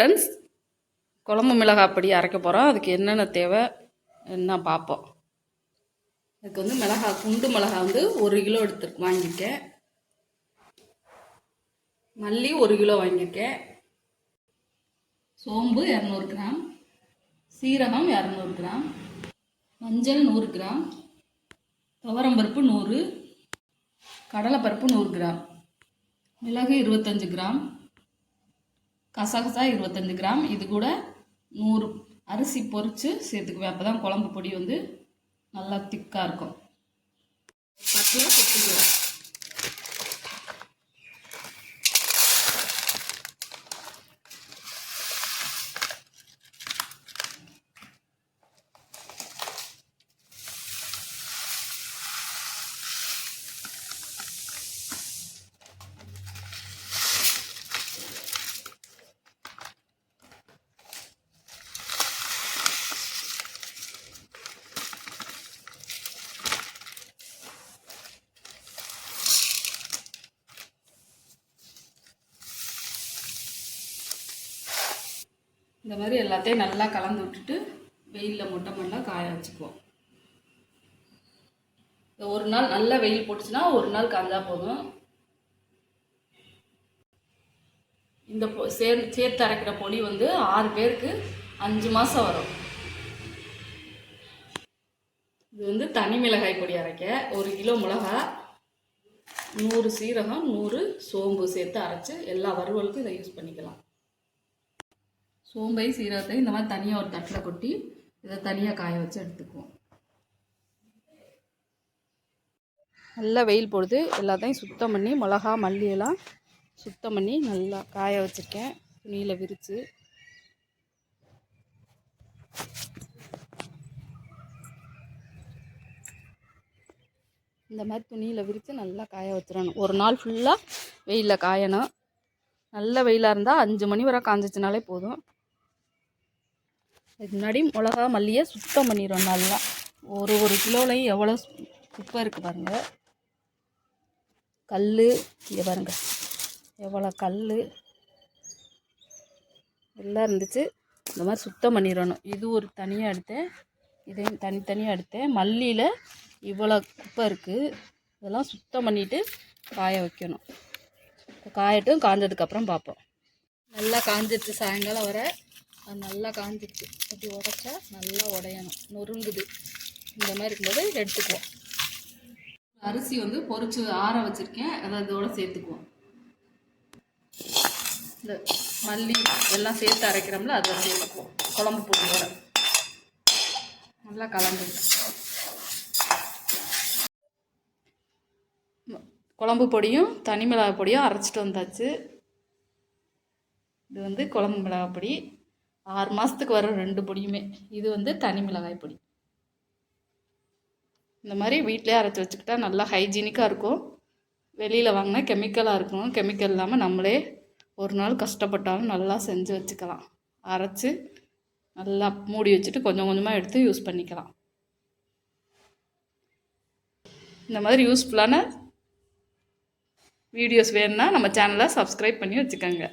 Friends குழம்பு மிளகாய் பொடி அரைக்க போகிறோம் அதுக்கு என்னென்ன தேவை என்ன பார்ப்போம். அதுக்கு வந்து மிளகாய் குண்டு மிளகாய் வந்து ஒரு கிலோ எடுத்து வாங்கியிருக்கேன். மல்லி ஒரு கிலோ வாங்கியிருக்கேன். சோம்பு இரநூறு கிராம். சீரகம் இரநூறு கிராம். மஞ்சள் நூறு கிராம். துவரம்பருப்பு நூறு. கடலைப்பருப்பு நூறு கிராம். மிளகு இருபத்தஞ்சு கிராம். கசகசா இருபத்தஞ்சி கிராம். இது கூட நூறு அரிசி பொரித்து சேர்த்துக்குவேன். அப்போ தான் குழம்பு பொடி வந்து நல்லா திக்காக இருக்கும். பத்து கொட்டிக்குவேன். இந்த மாதிரி எல்லாத்தையும் நல்லா கலந்து விட்டுட்டு வெயிலில் மொட்டை மண்ணாக காய வச்சுக்குவோம். ஒரு நாள் நல்லா வெயில் போட்டுச்சுன்னா ஒரு நாள் காஞ்சா போதும். இந்த பொ சேர் சேர்த்து அரைக்கிற பொடி வந்து ஆறு பேருக்கு அஞ்சு மாதம் வரும். இது வந்து தனி மிளகாய் பொடி அரைக்க. ஒரு கிலோ மிளகாய் நூறு சீரகம் நூறு சோம்பு சேர்த்து அரைச்சி எல்லா வறுவலுக்கும் இதை யூஸ் பண்ணிக்கலாம். சோம்பை சீரகத்தை இந்த மாதிரி தனியாக ஒரு தட்டில் கொட்டி இதை தனியாக காய வச்சு எடுத்துக்குவோம். நல்லா வெயில் போடுது. எல்லாத்தையும் சுத்தம் பண்ணி மிளகா மல்லியெல்லாம் சுத்தம் பண்ணி நல்லா காய வச்சுருக்கேன். துணியில் விரித்து இந்த மாதிரி துணியில் விரித்து நல்லா காய வச்சிடணும். ஒரு நாள் ஃபுல்லாக வெயிலில் காயணும். நல்ல வெயிலாக இருந்தால் அஞ்சு மணி வரை காஞ்சிச்சினாலே போதும். இதுக்கு முன்னாடி மிளகா மல்லியை சுத்தம் பண்ணிடுவோம் நல்லா. ஒரு ஒரு கிலோலையும் எவ்வளோ குப்பை இருக்குது பாருங்கள் கல் இங்கே பாருங்கள் எவ்வளோ கல் எல்லாம் இருந்துச்சு. இந்த மாதிரி சுத்தம் பண்ணிடணும். இது ஒரு தனியாக எடுத்தேன். இதையும் தனித்தனியாக எடுத்தேன். மல்லியில் இவ்வளோ குப்பை இருக்குது இதெல்லாம் சுத்தம் பண்ணிவிட்டு காய வைக்கணும். காயட்டும் காய்ஞ்சதுக்கப்புறம் பார்ப்போம். நல்லா காஞ்சிடுச்சு சாயங்காலம் வர. அது நல்லா காஞ்சிடுச்சு இப்படி உடச்சா நல்லா உடையணும். நொறுங்குது. இந்த மாதிரி இருக்கும்போது எடுத்துக்குவோம். அரிசி வந்து பொறிச்சு ஆற வச்சுருக்கேன். அதை இதோட சேர்த்துக்குவோம். இந்த மல்லி எல்லாம் சேர்த்து அரைக்கிறோம்ல அதை சேர்த்துக்குவோம். குழம்பு பொடியோட. நல்லா கலந்து குழம்பு பொடியும் தனி மிளகாய் பொடியும் அரைச்சிட்டு வந்தாச்சு. இது வந்து குழம்பு மிளகாய் பொடி. ஆறு மாதத்துக்கு வர ரெண்டு பொடியுமே. இது வந்து தனி மிளகாய் பொடி. இந்த மாதிரி வீட்டிலே அரைச்சி வச்சுக்கிட்டா நல்லா ஹைஜீனிக்காக இருக்கும். வெளியில் வாங்கினா கெமிக்கலாக இருக்கும். கெமிக்கல் இல்லாமல் நம்மளே ஒரு நாள் கஷ்டப்பட்டாலும் நல்லா செஞ்சு வச்சுக்கலாம். அரைச்சி நல்லா மூடி வச்சுட்டு கொஞ்சம் கொஞ்சமாக எடுத்து யூஸ் பண்ணிக்கலாம். இந்த மாதிரி யூஸ்ஃபுல்லான வீடியோஸ் வேணும்னா நம்ம சேனலை சப்ஸ்கிரைப் பண்ணி வச்சுக்கோங்க.